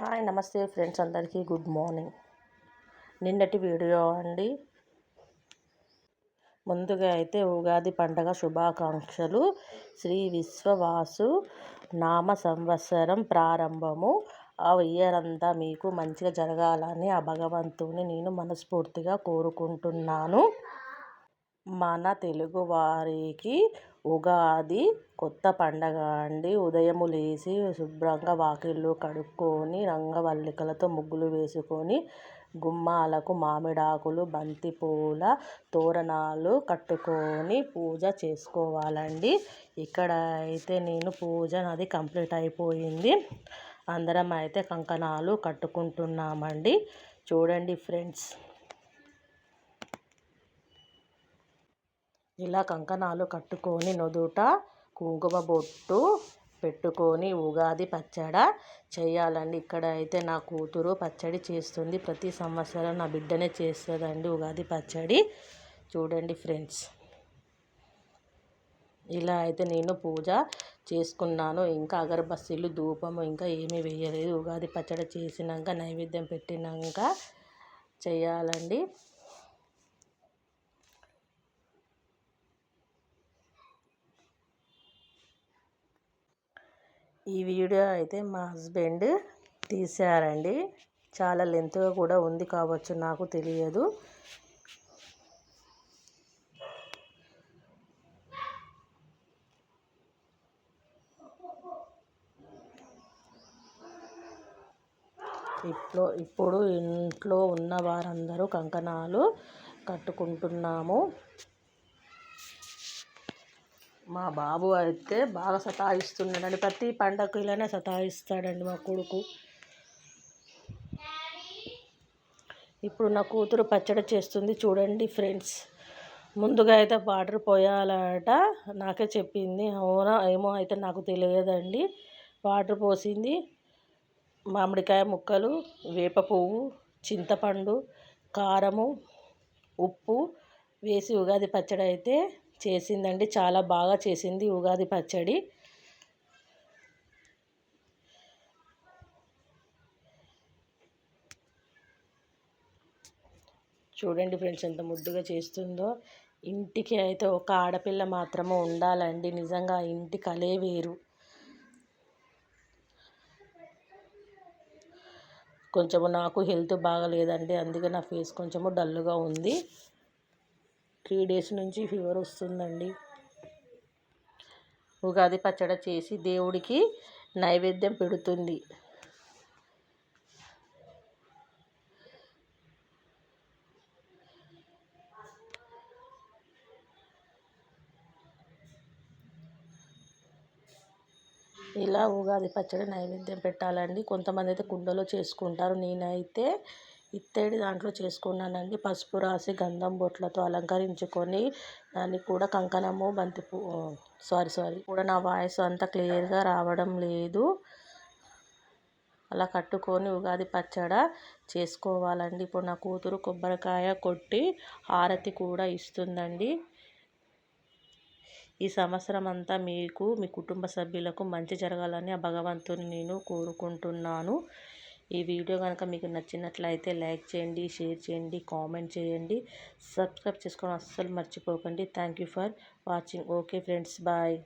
Hi నమస్తే friends అందరికీ. Good morning. నిన్నటి వీడియో అండి. ముందుగా అయితే ఉగాది పండగ శుభాకాంక్షలు. శ్రీ విశ్వవాసు నామ సంవత్సరం ప్రారంభము. ఆ ఇయర్ అంతా మీకు మంచిగా జరగాలని ఆ భగవంతుని నేను మనస్ఫూర్తిగా కోరుకుంటున్నాను. మన తెలుగువారికి ఉగాది కొత్త పండగ అండి. ఉదయము లేచి శుభ్రంగా వాకిళ్ళు కడుక్కొని రంగవల్లికలతో ముగ్గులు వేసుకొని గుమ్మాలకు మామిడాకులు బంతిపూల తోరణాలు కట్టుకొని పూజ చేసుకోవాలండి. ఇక్కడ అయితే నేను పూజ నాది కంప్లీట్ అయిపోయింది. అందరం అయితే కంకణాలు కట్టుకుంటున్నామండి. చూడండి ఫ్రెండ్స్. ఇలా కంకణాలు కట్టుకొని నుదుట కుంకుమ బొట్టు పెట్టుకొని ఉగాది పచ్చడి చేయాలండి. ఇక్కడ అయితే నా కూతురు పచ్చడి చేస్తుంది. ప్రతి సంవత్సరం నా బిడ్డనే చేస్తుందండి ఉగాది పచ్చడి. చూడండి ఫ్రెండ్స్. ఇలా అయితే నేను పూజ చేసుకున్నాను. ఇంకా అగరబస్తీలు ధూపము ఇంకా ఏమీ వేయలేదు. ఉగాది పచ్చడి చేసినాక నైవేద్యం పెట్టినాక చేయాలండి. ఈ వీడియో అయితే మా హస్బెండ్ తీశారండి. చాలా లెంత్గా కూడా ఉంది కావచ్చు నాకు తెలియదు. ఇప్పుడు ఇప్పుడు ఇంట్లో ఉన్న వారందరూ కంకణాలు కట్టుకుంటున్నాము. మా బాబు అయితే బాగా సతాయిస్తున్నాడండి. ప్రతి పండగకు ఇలానే సతాయిస్తాడండి మా కొడుకు. ఇప్పుడు నా కూతురు పచ్చడి చేస్తుంది చూడండి ఫ్రెండ్స్. ముందుగా అయితే వాటర్ పోయాలట. నాకే చెప్పింది అవునా ఏమో అయితే నాకు తెలియదండి. వాటర్ పోసింది మామిడికాయ ముక్కలు వేప పువ్వు చింతపండు కారము ఉప్పు వేసి ఉగాది పచ్చడి అయితే చేసిందండి. చాలా బాగా చేసింది ఉగాది పచ్చడి. చూడండి ఫ్రెండ్స్ ఎంత ముద్దుగా చేస్తుందో. ఇంటికి అయితే ఒక ఆడపిల్ల మాత్రమే ఉండాలండి. నిజంగా ఇంటి కలే వేరు. కొంచెము నాకు హెల్త్ బాగలేదండి. అందుకే నా ఫేస్ కొంచెము డల్గా ఉంది. త్రీ డేస్ నుంచి ఫీవర్ వస్తుందండి. ఉగాది పచ్చడి చేసి దేవుడికి నైవేద్యం పెడుతుంది. ఇలా ఉగాది పచ్చడి నైవేద్యం పెట్టాలండి. కొంతమంది అయితే కుండలో చేసుకుంటారు. నేనైతే ఇత్తడి దాంట్లో చేసుకున్నానండి. పసుపు రాసి గంధం బొట్లతో అలంకరించుకొని దాన్ని కూడా కంకణము బంతిపూ సారీ సారీ కూడా నా వాయిస్ అంత క్లియర్గా రావడం లేదు. అలా కట్టుకొని ఉగాది పచ్చడ చేసుకోవాలండి. ఇప్పుడు నా కూతురు కొబ్బరికాయ కొట్టి హారతి కూడా ఇస్తుందండి. ఈ సంవత్సరం అంతా మీకు మీ కుటుంబ సభ్యులకు మంచి జరగాలని ఆ భగవంతుని నేను కోరుకుంటున్నాను. ఈ వీడియో కనుక మీకు నచ్చినట్లయితే లైక్ చేయండి షేర్ చేయండి కామెంట్ చేయండి. సబ్స్క్రైబ్ చేసుకోవడం అస్సలు మర్చిపోకండి. Thank for watching. Okay friends bye.